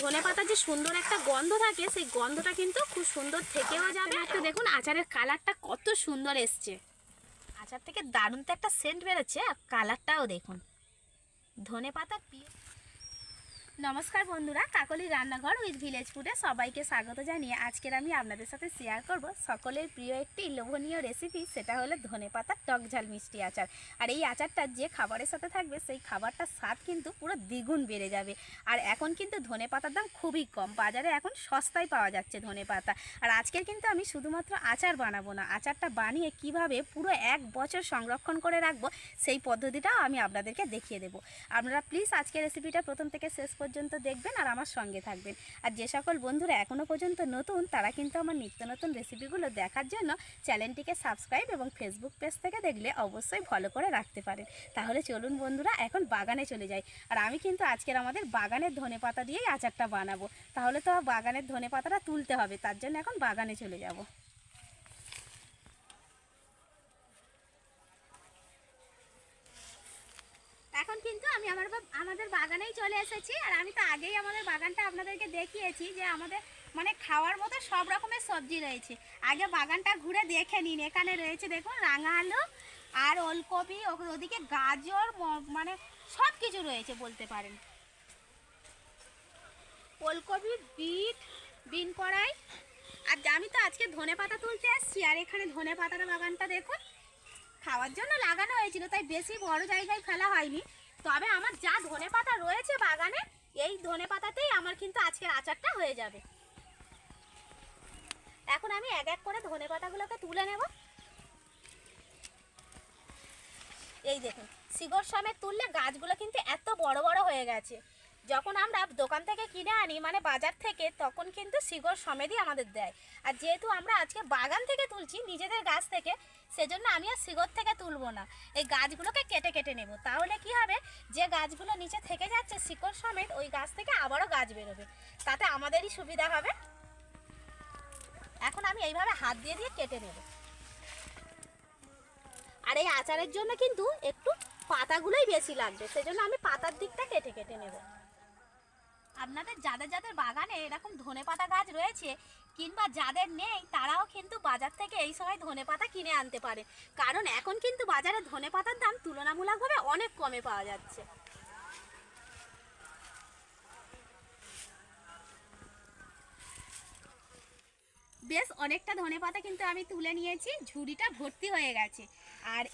ধনে পাতার যে সুন্দর একটা গন্ধ থাকে, সেই গন্ধটা কিন্তু খুব সুন্দর থেকেও যাবে। একটু দেখুন, আচারের কালারটা কত সুন্দর এসছে। আচার থেকে দারুণ তো একটা সেন্ট বেরোচ্ছে, আর কালারটাও দেখুন। ধনে পাতা পিয়ে নমস্কার বন্ধুরা, কাকলি রান্নাঘর উইথ ভিলেজ ফুডে সবাইকে স্বাগত জানিয়ে আজকের আমি আপনাদের সাথে শেয়ার করব সকলের প্রিয় একটি লোভনীয় রেসিপি সেটা হলো ধনে পাতার টক ঝাল মিষ্টি আচার। আর এই আচারটা যে খাবারের সাথে থাকবে, সেই খাবারটার স্বাদ কিন্তু পুরো দ্বিগুণ বেড়ে যাবে। আর এখন কিন্তু ধনে পাতার দাম খুবই কম, বাজারে এখন সস্তায় পাওয়া যাচ্ছে ধনে পাতা। আর আজকের কিন্তু আমি শুধুমাত্র আচার বানাবো না, আচারটা বানিয়ে কীভাবে পুরো এক বছর সংরক্ষণ করে রাখব, সেই পদ্ধতিটাও আমি আপনাদেরকে দেখিয়ে দেবো। আপনারা প্লিজ আজকের রেসিপিটা প্রথম থেকে শেষ দেখবেন আর আমার সঙ্গে থাকবেন। আর যে সকল বন্ধুরা এখনও পর্যন্ত নতুন, তারা কিন্তু আমার নিত্য নতুন রেসিপিগুলো দেখার জন্য চ্যানেলটিকে সাবস্ক্রাইব এবং ফেসবুক পেজ থেকে দেখলে অবশ্যই ফলো করে রাখতে পারেন। তাহলে চলুন বন্ধুরা, এখন বাগানে চলে যাই। আর আমি কিন্তু আজকের আমাদের বাগানের ধনে পাতা দিয়েই আচারটা বানাবো। তাহলে তো বাগানের ধনে পাতাটা তুলতে হবে, তার জন্য এখন বাগানে চলে যাব। এখন কিন্তু আমি আমার আমাদের বাগানেই চলে এসেছি আর আমি তো আগেই আমাদের বাগানটা আপনাদেরকে দেখিয়েছি যে আমাদের মানে খাওয়ার মতো সব রকমের সবজি রয়েছে। আগে বাগানটা ঘুরে দেখে নিন, এখানে রয়েছে দেখুন রাঙা আলু আর ওলকপি ওদিকে গাজর মানে সব কিছু রয়েছে বলতে পারেন। ওলকপি, বিট, বিন কড়াই। আর আমি তো আজকে ধনে পাতা তুলতে আসছি আর এখানে ধনে পাতার বাগানটা দেখুন। খাওয়ার জন্য লাগানো হয়েছিল, তাই বেশি বড় জায়গায় ফেলা হয়নি। তবে আমার যা ধনে পাতা রয়েছে বাগানে, এই ধনে পাতাতেই আমার কিন্তু আজকের আচারটা হয়ে যাবে। এখন আমি এক এক করে ধনে পাতাগুলোকে তুলে নেব। এই দেখুন শিগর সমেত তুললে গাছগুলো কিন্তু এত বড় বড় হয়ে গেছে। যখন আমরা দোকান থেকে কিনে আনি মানে বাজার থেকে, তখন কিন্তু শিগর সমেতই আমাদের দেয়। আর যেহেতু আমরা আজকে বাগান থেকে তুলছি, নিজেদের গাছ থেকে সেজন্য আমি আর শিগর থেকে তুলবো না। এই গাছগুলোকে কেটে কেটে নেব। তাহলে কি হবে? যে গাছগুলো নিচে থেকে যাচ্ছে শিকড় সমেত, ওই গাছ থেকে আবারও গাছ বেরোবে। তাতে আমাদেরই সুবিধা হবে। এখন আমি এইভাবে হাত দিয়ে দিয়ে কেটে নেব। আর এই আচারের জন্য কিন্তু একটু পাতাগুলোই বেশি লাগবে। সেজন্য আমি পাতার দিকটা কেটে কেটে নেব। আপনাদের যাদের যাদের বাগানে এরকম ধনে পাতা গাছ রয়েছে কিংবা যাদের নেই, তারাও কিন্তু বাজার থেকে এই সময় ধনে পাতা কিনে আনতে পারে। কারণ এখন কিন্তু বাজারে ধনে পাতার দাম তুলনামূলকভাবে অনেক কমে পাওয়া যাচ্ছে। বেশ, অনেকটা ধনে পাতা কিন্তু আমি তুলে নিয়েছি। ঝুড়িটা ভর্তি হয়ে গেছে। আর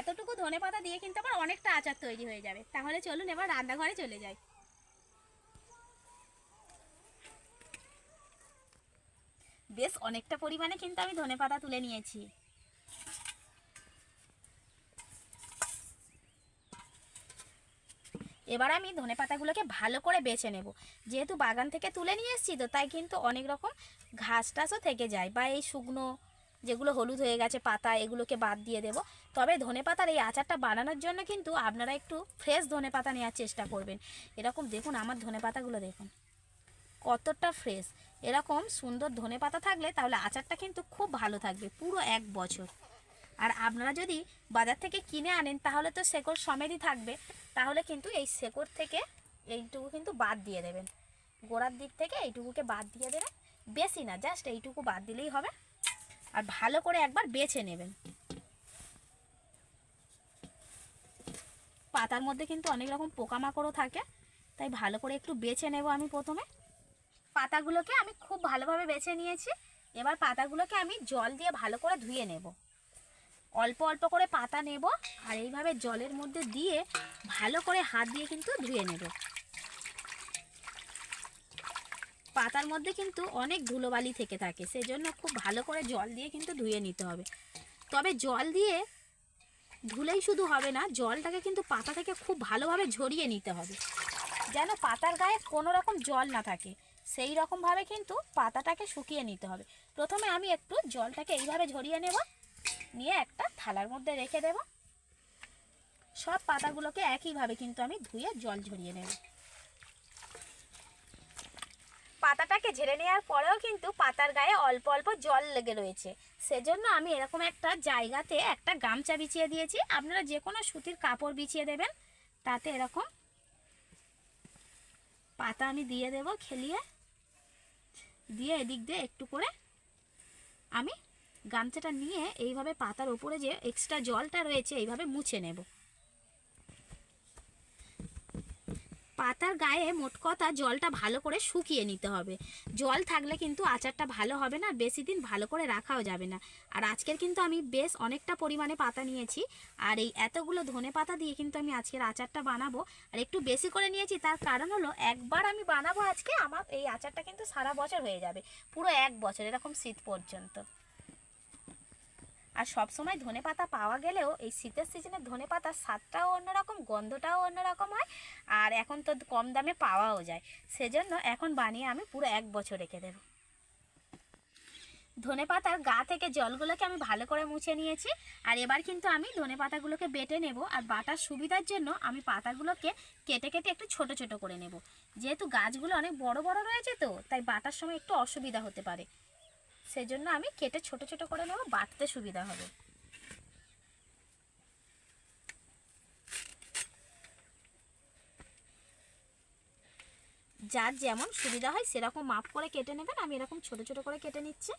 এতটুকু ধনে পাতা দিয়ে কিন্তু আবার অনেকটা আচার তৈরি হয়ে যাবে। তাহলে চলুন এবার রান্নাঘরে চলে যাই। বেশ, অনেকটা পরিমাণে কিন্তু আমি ধনে পাতা তুলে নিয়েছি। এবার আমি ধনে পাতাগুলোকে ভালো করে বেছে নেব। যেহেতু বাগান থেকে তুলে নিয়ে এসেছি তো, তাই কিন্তু অনেক রকম ঘাস টাসও থেকে যায় বা এই শুকনো যেগুলো হলুদ হয়ে গেছে, পাতা এগুলোকে বাদ দিয়ে দেব। তবে ধনে পাতার এই আচারটা বানানোর জন্য কিন্তু আপনারা একটু ফ্রেশ ধনে পাতা নেওয়ার চেষ্টা করবেন। এরকম দেখুন, আমার ধনে পাতাগুলো দেখুন, কতটা ফ্রেশ। এরকম সুন্দর ধনে পাতা থাকলে তাহলে আচারটা কিন্তু খুব ভালো থাকবে, পুরো এক বছর। আর আপনারা যদি বাজার থেকে কিনে আনেন, তাহলে তো শেকড় সমেতই থাকবে। তাহলে কিন্তু এই শেকড় থেকে এইটুকু কিন্তু বাদ দিয়ে দেবেন। গোড়ার দিক থেকে এইটুকুকে বাদ দিয়ে দেবেন। বেশি না, জাস্ট এইটুকু বাদ দিলেই হবে। আর ভালো করে একবার বেছে নেবেন। পাতার মধ্যে কিন্তু অনেক রকম পোকামাকড়ও থাকে, তাই ভালো করে একটু বেছে নেব আমি প্রথমে। পাতাগুলোকে আমি খুব ভালোভাবে বেছে নিয়েছি। এবার পাতাগুলোকে আমি জল দিয়ে ভালো করে ধুয়ে নেব। অল্প অল্প করে পাতা নেব আর এইভাবে জলের মধ্যে দিয়ে ভালো করে হাত দিয়ে কিন্তু ধুয়ে নেব। পাতার মধ্যে কিন্তু অনেক ধুলোবালি থেকে থাকে, সেজন্য খুব ভালো করে জল দিয়ে কিন্তু ধুয়ে নিতে হবে। তবে জল দিয়ে ধুলেই শুধু হবে না, জলটাকে কিন্তু পাতা থেকে খুব ভালোভাবে ঝরিয়ে নিতে হবে। যেন পাতার গায়ে কোনো রকম জল না থাকে। সেই রকমভাবে কিন্তু পাতাটাকে শুকিয়ে নিতে হবে। প্রথমে আমি একটু জলটাকে এইভাবে ঝরিয়ে নেব। নিয়ে একটা থালার মধ্যে রেখে দেব। সব পাতাগুলোকে একইভাবে কিন্তু আমি ধুয়ে জল ঝরিয়ে নেব। পাতাটাকে ঝেড়ে নেওয়ার পরেও কিন্তু পাতার গায়ে অল্প অল্প জল লেগে রয়েছে। সেজন্য আমি এরকম একটা জায়গাতে একটা গামছা বিছিয়ে দিয়েছি। আপনারা যে কোনো সুতির কাপড় বিছিয়ে দেবেন, তাতে এরকম পাতা আমি দিয়ে দেব খেলিয়ে। দিয়ে এদিক দিয়ে একটু করে আমি গামছাটা নিয়ে এইভাবে পাতার ওপরে যে এক্সট্রা জলটা রয়েছে এইভাবে মুছে নেব। পাতার গায়ে মোট কথা জলটা ভালো করে শুকিয়ে নিতে হবে। জল থাকলে কিন্তু আচারটা ভালো হবে না, বেশি দিন ভালো করে রাখাও যাবে না। আর আজকের কিন্তু আমি বেশ অনেকটা পরিমাণে পাতা নিয়েছি, আর এই এতগুলো ধনে পাতা দিয়ে কিন্তু আমি আজকের আচারটা বানাবো। আর একটু বেশি করে নিয়েছি, তার কারণ হলো একবার আমি বানাবো আজকে, আমার এই আচারটা কিন্তু সারা বছর হয়ে যাবে, পুরো এক বছর, এরকম শীত পর্যন্ত। আর সব সময় ধনে পাতা পাওয়া গেলেও এই শীতের সিজনে ধনে পাতার স্বাদটাও অন্যরকম, গন্ধটাও অন্যরকম হয় আর এখন তো কম দামে পাওয়াও যায়। সেজন্য এখন বানিয়ে আমি পুরো এক বছর রেখে দেব। ধনে পাতার গা থেকে জলগুলোকে আমি ভালো করে মুছে নিয়েছি আর এবার কিন্তু আমি ধনে পাতাগুলোকে বেটে নেব আর বাটার সুবিধার জন্য আমি পাতাগুলোকে কেটে কেটে একটু ছোট ছোট করে নেব। যেহেতু গাছগুলো অনেক বড় বড় রয়েছে তো, তাই বাটার সময় একটু অসুবিধা হতে পারে। সেজন্য আমি কেটে ছোট ছোট করে নেব, বাটতে সুবিধা হবে। যার যেমন সুবিধা হয় সেরকম মাপ করে কেটে নেবেন, আমি এরকম ছোট ছোট করে কেটে নিচ্ছি।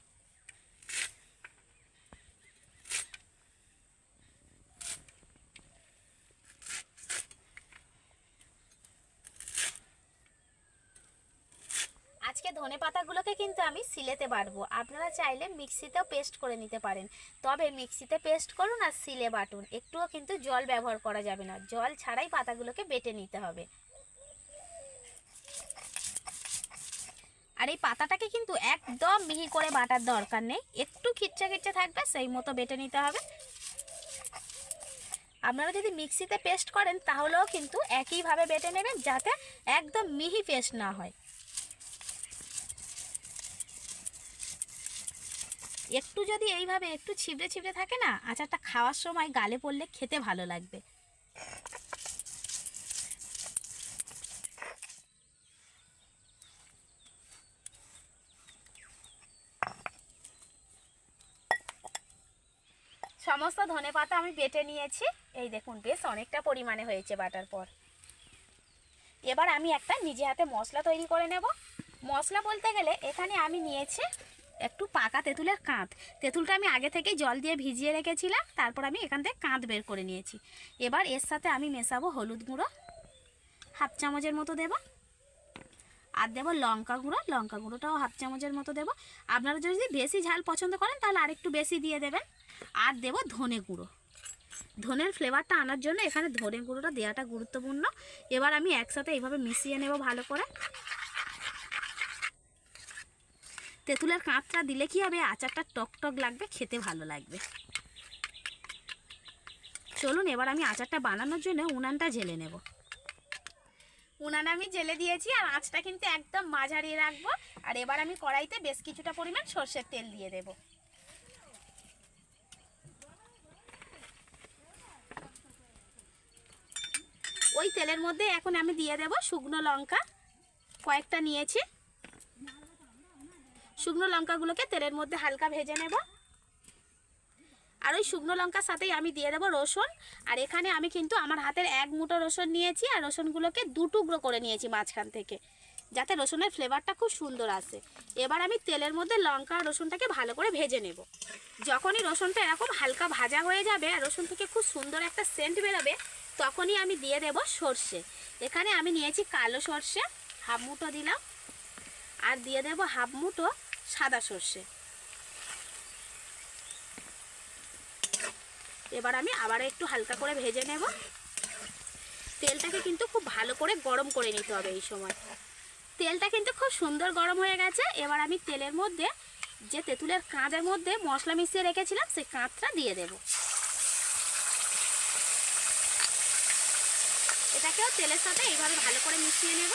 আজকে ধনে পাতাগুলোকে কিন্তু আমি সিলেতে বাটবো। আপনারা চাইলে মিক্সিতেও পেস্ট করে নিতে পারেন। তবে মিক্সিতে পেস্ট করুন আর সিলে বাটুন। একটুও কিন্তু জল ব্যবহার করা যাবে না। জল ছাড়াই পাতাগুলোকে বেটে নিতে হবে। আর এই পাতাটাকে কিন্তু একদম মিহি করে বাটার দরকার নেই। একটু খিচ্চা খিচ্চা থাকবে, সেই মতো বেটে নিতে হবে। আপনারা যদি মিক্সিতে পেস্ট করেন, তাহলেও কিন্তু একইভাবে বেটে নেবেন, যাতে একদম মিহি পেস্ট না হয়। একটু যদি এইভাবে একটু ছিবড়ে ছিবড়ে থাকে না, আচারটা খাওয়ার সময় গালে পড়লে খেতে ভালো লাগবে। সমস্ত ধনে পাতা আমি বেটে নিয়েছি। এই দেখুন, বেশ অনেকটা পরিমাণে হয়েছে বাটার পর। এবার আমি একটা নিজে হাতে মশলা তৈরি করে নেব। মশলা বলতে গেলে এখানে আমি নিয়েছি একটু পাকা তেঁতুলের কাঁধ। তেঁতুলটা আমি আগে থেকেই জল দিয়ে ভিজিয়ে রেখেছিলাম, তারপর আমি এখান থেকে কাঁধ বের করে নিয়েছি। এবার এর সাথে আমি মেশাবো হলুদ গুঁড়ো, হাফ চামচের মতো দেবো, আর দেবো লঙ্কা গুঁড়ো। লঙ্কা গুঁড়োটাও হাফ চামচের মতো দেবো। আপনারা যদি বেশি ঝাল পছন্দ করেন, তাহলে আরেকটু বেশি দিয়ে দেবেন। আর দেবো ধনে গুঁড়ো। ধনের ফ্লেভারটা আনার জন্য এখানে ধনে গুঁড়োটা দেওয়াটা গুরুত্বপূর্ণ। এবার আমি একসাথে এইভাবে মিশিয়ে নেব ভালো করে। তেঁতুলের কাঁচটা দিলে কি হবে? আচারটা টক টক লাগবে, খেতে ভালো লাগবে। চলুন, এবার আমি আচারটা বানানোর জন্য উনানটা জেলে নেব। উনান আমি জেলে দিয়েছি, আর আঁচটা কিন্তু একদম মাঝারি রাখব। আর এবার আমি কড়াইতে বেশ কিছুটা পরিমাণ সর্ষের তেল দিয়ে দেব। ওই তেলের মধ্যে এখন আমি দিয়ে দেব শুকনো লঙ্কা। কয়েকটা নিয়েছি। শুকনো লঙ্কাগুলোকে তেলের মধ্যে হালকা ভেজে নেব। আর ওই শুকনো লঙ্কার সাথেই আমি দিয়ে দেবো রসুন। আর এখানে আমি কিন্তু আমার হাতের এক মুঠো রসুন নিয়েছি, আর রসুনগুলোকে দু টুকরো করে নিয়েছি মাঝখান থেকে, যাতে রসুনের ফ্লেভারটা খুব সুন্দর আসে। এবার আমি তেলের মধ্যে লঙ্কা আর রসুনটাকে ভালো করে ভেজে নেব। যখনই রসুনটা এরকম হালকা ভাজা হয়ে যাবে আর রসুন থেকে খুব সুন্দর একটা সেন্ট বেরোবে, তখনই আমি দিয়ে দেব সর্ষে। এখানে আমি নিয়েছি কালো সর্ষে, হাফ মুঠো দিলাম। আর দিয়ে দেব হাফ মুঠো সাদা সর্ষে। এবার আমি আবার একটু হালকা করে ভেজে নেব। তেলটাকে কিন্তু খুব ভালো করে গরম করে নিতে হবে এই সময়। তেলটা কিন্তু খুব সুন্দর গরম হয়ে গেছে। এবার আমি তেলের মধ্যে যে তেঁতুলের কাঁধের মধ্যে মশলা মিশিয়ে রেখেছিলাম, সেই কাঁধটা দিয়ে দেব। এটাকেও তেলের সাথে এইভাবে ভালো করে মিশিয়ে নেব।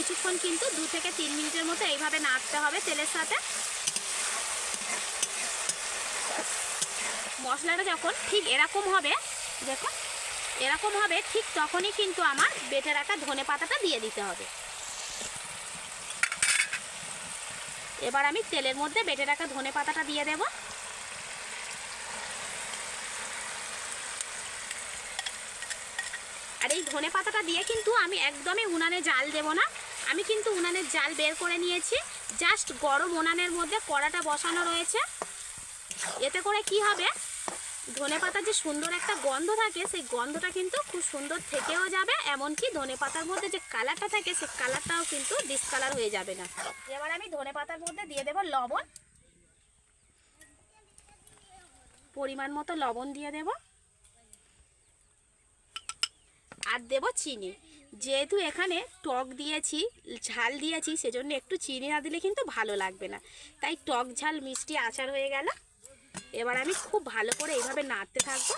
কিছুক্ষণ কিন্তু দু থেকে তিন মিনিটের মতো এইভাবে নাড়তে হবে তেলের সাথে। মশলাটা যখন ঠিক এরকম হবে, দেখুন, এরকম হবে, ঠিক তখনই কিন্তু আমার বেটে রাখা ধনে পাতাটা দিয়ে দিতে হবে। এবার আমি তেলের মধ্যে বেটে রাখা ধনে পাতাটা দিয়ে দেব। আর এই ধনে পাতাটা দিয়ে কিন্তু আমি একদমই উনানে জাল দেব না। আমি কিন্তু উনানের জাল বের করে নিয়েছি। জাস্ট গরম উনানের মধ্যে কড়াটা বসানো রয়েছে। এতে করে কি হবে? ধনে পাতার যে সুন্দর একটা গন্ধ থাকে, সেই গন্ধটা কিন্তু খুব সুন্দর থেকেও যাবে, এমনকি ধনে পাতার মধ্যে যে কালারটা থাকে, সেই কালারটাও কিন্তু ডিসকালার হয়ে যাবে না। এবার আমি ধনে পাতার মধ্যে দিয়ে দেব লবণ। পরিমাণ মতো লবণ দিয়ে দেব। আর দেব চিনি। যেহেতু এখানে টক দিয়েছি, ঝাল দিয়েছি, সেজন্য একটু চিনি না দিলে কিন্তু ভালো লাগবে না। তাই টক ঝাল মিষ্টি আচার হয়ে গেল। এবার আমি খুব ভালো করে এইভাবে নাড়তে থাকব।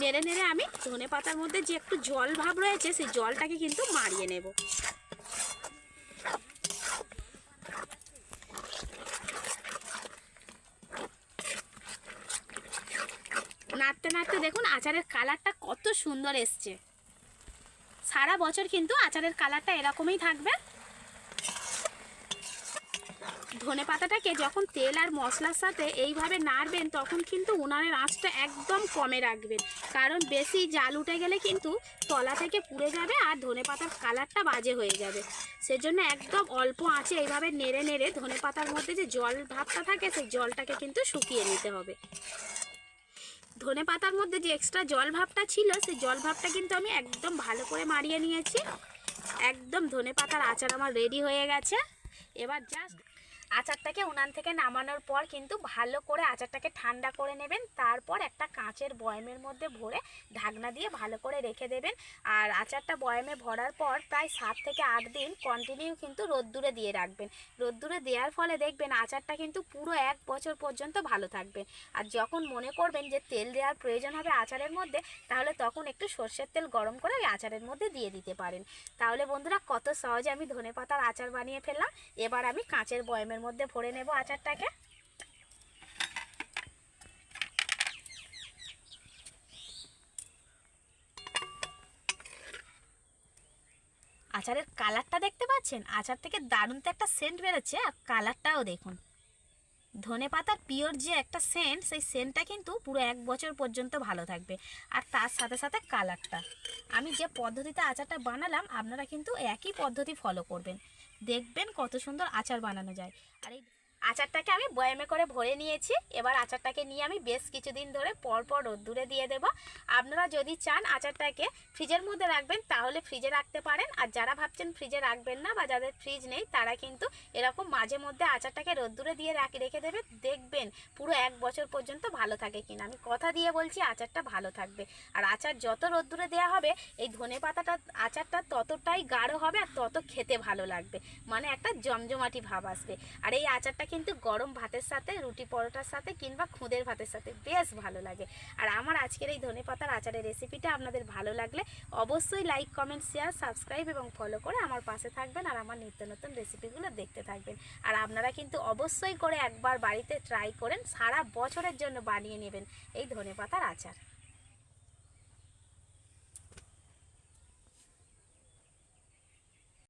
নেড়ে নেড়ে আমি ধনে পাতার মধ্যে যে একটু জল ভাব রয়েছে, সেই জলটাকে কিন্তু মারিয়ে নেব। নাড়তে নাড়তে দেখুন, আচারের কালারটা কত সুন্দর এসছে। সারা বছর কিন্তু আচারের কালারটা এরকমই থাকবে। ধনে পাতাটাকে যখন তেল আর মশলার সাথে এইভাবে নাড়বেন, তখন কিন্তু উনানের আঁচটা একদম কমে রাখবেন। কারণ বেশি জাল উঠে গেলে কিন্তু তলা থেকে পুড়ে যাবে আর ধনে পাতার কালারটা বাজে হয়ে যাবে। সেজন্য একদম অল্প আঁচে এইভাবে নেড়ে নেড়ে ধনে পাতার মধ্যে যে জল ভাবটা থাকে, সেই জলটাকে কিন্তু শুকিয়ে নিতে হবে। ধনে পাতার মধ্যে যে এক্সট্রা জল ভাবটা ছিল, সেই জল ভাবটা কিন্তু আমি একদম ভালো করে মারিয়ে নিয়েছি। একদম ধনে পাতার আচার আমার রেডি হয়ে গেছে। এবার জাস্ট আচারটাকে উনান থেকে নামানোর পর কিন্তু ভালো করে আচারটাকে ঠান্ডা করে নেবেন। তারপর একটা কাঁচের বয়মের মধ্যে ভরে ঢাকনা দিয়ে ভালো করে রেখে দেবেন। আর আচারটা বয়মে ভরার পর প্রায় সাত থেকে আট দিন কন্টিনিউ কিন্তু রোদ্দুরে দিয়ে রাখবেন। রোদ্দুরে দেওয়ার ফলে দেখবেন আচারটা কিন্তু পুরো এক বছর পর্যন্ত ভালো থাকবে। আর যখন মনে করবেন যে তেল দেওয়ার প্রয়োজন হবে আচারের মধ্যে, তাহলে তখন একটু সর্ষের তেল গরম করে ওই আচারের মধ্যে দিয়ে দিতে পারেন। তাহলে বন্ধুরা কত সহজে আমি ধনে পাতার আচার বানিয়ে ফেললাম। এবার আমি কাঁচের বয়মের মধ্যে ভরে নেব আচারটাকে। আচারের কালারটা দেখতে পাচ্ছেন? আচার থেকে দারুণ তো একটা সেন্ট বেরোচ্ছে, আর কালারটাও দেখুন। ধনে পাতার পিওর যে একটা সেন্ট সেই সেন্টটা কিন্তু পুরো এক বছর পর্যন্ত ভালো থাকবে। আর তার সাথে সাথে কালারটা। আমি যে পদ্ধতিতে আচারটা বানালাম, আপনারা কিন্তু একই পদ্ধতি ফলো করবেন। দেখবেন কত সুন্দর আচার বানানো যায়। আর এই আচারটাকে আমি বয়ামে করে ভরে নিয়েছি। এবার আচারটাকে নিয়ে আমি বেশ কিছুদিন ধরে পর পর রোদ্দুরে দিয়ে দেব। আপনারা যদি চান আচারটাকে ফ্রিজের মধ্যে রাখবেন, তাহলে ফ্রিজে রাখতে পারেন। আর যারা ভাবছেন ফ্রিজে রাখবেন না বা যাদের ফ্রিজ নেই, তারা কিন্তু এরকম মাঝে মধ্যে আচারটাকে রোদ্দুরে দিয়ে রাখি দেবে। দেখবেন পুরো এক বছর পর্যন্ত ভালো থাকে কিনা। আমি কথা দিয়ে বলছি, আচারটা ভালো থাকবে। আর আচার যত রোদ্দুরে দেওয়া হবে, এই ধনে পাতাটা, আচারটা ততটাই গাঢ় হবে আর তত খেতে ভালো লাগবে। মানে একটা জমজমাটি ভাব আসবে। আর এই আচারটা কিন্তু গরম ভাতের সাথে, রুটি পরোটার সাথে কিংবা খুদের ভাতের সাথে বেশ ভালো লাগে। আর আমার আজকের এই ধনে পাতার আচারের রেসিপিটা আপনাদের ভালো লাগলে অবশ্যই লাইক কমেন্ট শেয়ার সাবস্ক্রাইব এবং ফলো করে আমার পাশে থাকবেন আর আমার নিত্য নতুন রেসিপিগুলো দেখতে থাকবেন। আর আপনারা কিন্তু অবশ্যই করে একবার বাড়িতে ট্রাই করেন, সারা বছরের জন্য বানিয়ে নেবেন এই ধনে পাতার আচার।